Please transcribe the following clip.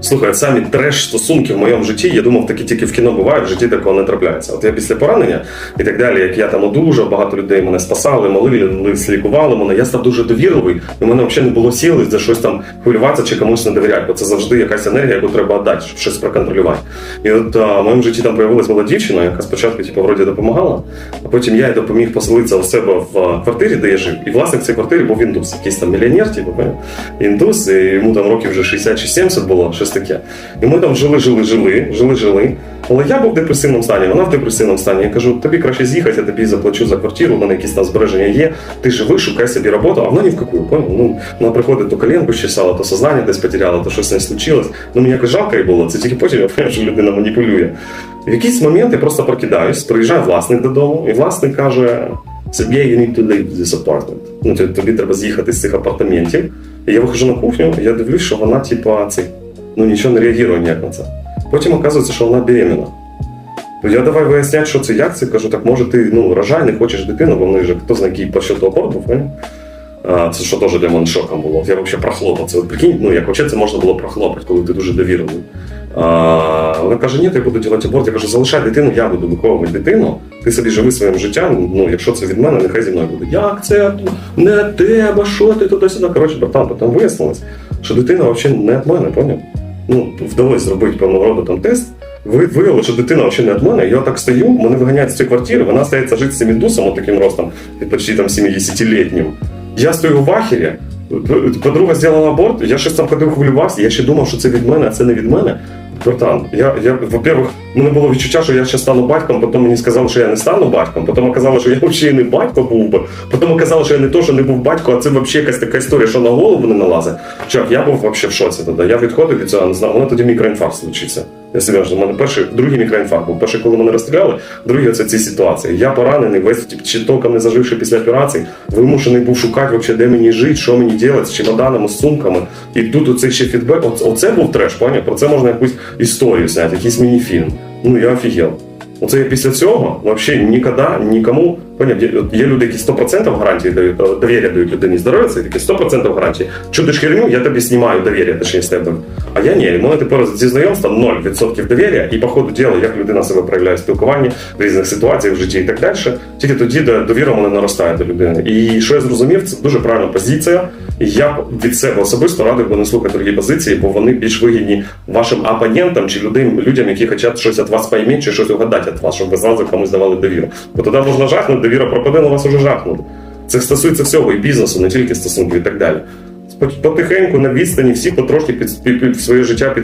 Слухай, самі треш стосунки в моєму житті, я думав, такі тільки в кіно бувають, в житті такого не трапляється. От я після поранення і так далі, як я там одужав, багато людей мене спасали, молились, лікували мене. Я став дуже довірливий, і в мене взагалі не було сили за щось там хвилюватися чи комусь не довіряти, бо це завжди якась енергія, яку треба віддати, щоб щось проконтролювати. І от а, в моєму житті там появилась була дівчина, яка спочатку типу, вроді допомагала, а потім я їй допоміг поселитися у себе в квартирі, де я жив. І власник цієї квартири був індус, якийсь там мільйонер, типу, індус, і йому там років вже 60 чи 70 було, щось таке. І ми там жили, жили, жили, жили, жили. Але я був в депресивному стані, вона в депресивному стані. Я кажу, тобі краще з'їхати, я тобі заплачу за квартиру, в мене якісь там збереження є. Ти живи, шукай собі роботу, а вона ні в яку, понял? Ну, вона приходить, то коленку щесала, то сознання десь потеряла, то щось не случилось. Ну мені якось жалко їй було. Це тільки потім я поняв, що людина маніпулює. В якийсь момент я просто прокидаюсь, приїжджає власник додому, і власник каже: Сергій, you need to leave this apartment. Ну, тобі- тобі треба з'їхати з цих апартаментів. І я виходжу на кухню, я дивлюсь, що вона, типа, цей, ну нічого не реагує ніяк на це. Потім оказується, що вона беременна. Ну, Я давай виясняти, що це, як це. Кажу, так може ти ну, рожай, не хочеш дитину, бо в них же хто знає, який по счету аборт був. Це що теж для мене шоком було. Я взагалі прохлопав це. Прикинь, ну як взагалі це можна було прохлопати, коли ти дуже довірений. А, вона каже, ні, я буду робити аборт. Я кажу, залишай дитину, я буду виховувати дитину. Ти собі живи своїм життям. Ну, якщо це від мене, нехай зі мною буде. Як це не тебе? Що ти туди-сюди? Коротше, братан, потім вияснилось, що дитина взагалі не від мене, поняв? Ну, вдалося зробити певного роду там тест. Ви виявили, що дитина взагалі не від мене. Я так стою, мене виганяють з цієї квартири, вона стається жити з цим індусом, таким ростом, почти там 70-літнім. Я стою в ахері, подруга зробила аборт, я щось там ходив хвилювався, я ще думав, що це від мене, а це не від мене. Братан, я, я, во-первых, мене було відчуття, що я ще стану батьком, потім мені сказали, що я не стану батьком, потім оказалося, що я взагалі не батько був би, потім оказалося, що я не то, що не був батько, а це взагалі якась така історія, що на голову не налазить. Чувак, я був взагалі в шоці тоді. Я відходив від цього, не знав, воно тоді мікроінфаркт случився. Я серйозно, у мене перший, другий мікроінфаркт був. Перший, коли мене розстріляли, другий це ці ситуації. Я поранений, весь чи толком не заживши після операції, вимушений був шукати, взагалі, де мені жити, що мені робити, з чемоданами, з сумками. І тут оцей ще фідбек. Оце, був треш, поняв? Про це можна якусь історію зняти, якийсь міні-фільм. Ну я офігел. Оце після цього взагалі ніколи нікому. Поняв, є, люди, які 100% гарантії дають, е, довір'я дають людині здоров'я, це такі 100% гарантії. Чудиш херню, я тобі знімаю довір'я, точніше тебе. А я ні, мене тепер зі знайомства 0% довір'я, і по ходу діла, як людина себе проявляє в спілкуванні в різних ситуаціях в житті і так далі. Тільки тоді довіра мене наростає до людини. І що я зрозумів, це дуже правильна позиція. Я від себе особисто радив би не слухати другі позиції, бо вони більш вигідні вашим опонентам чи людям, людям, які хочуть щось від вас поймати чи щось угадати від вас, щоб ви зразу комусь давали довіру. Бо тоді можна жахнути, довіра пропаде, на вас уже жахнуть. Це стосується всього і бізнесу, не тільки стосунків і так далі. Потихеньку на відстані всі потрошки під, під, під своє життя під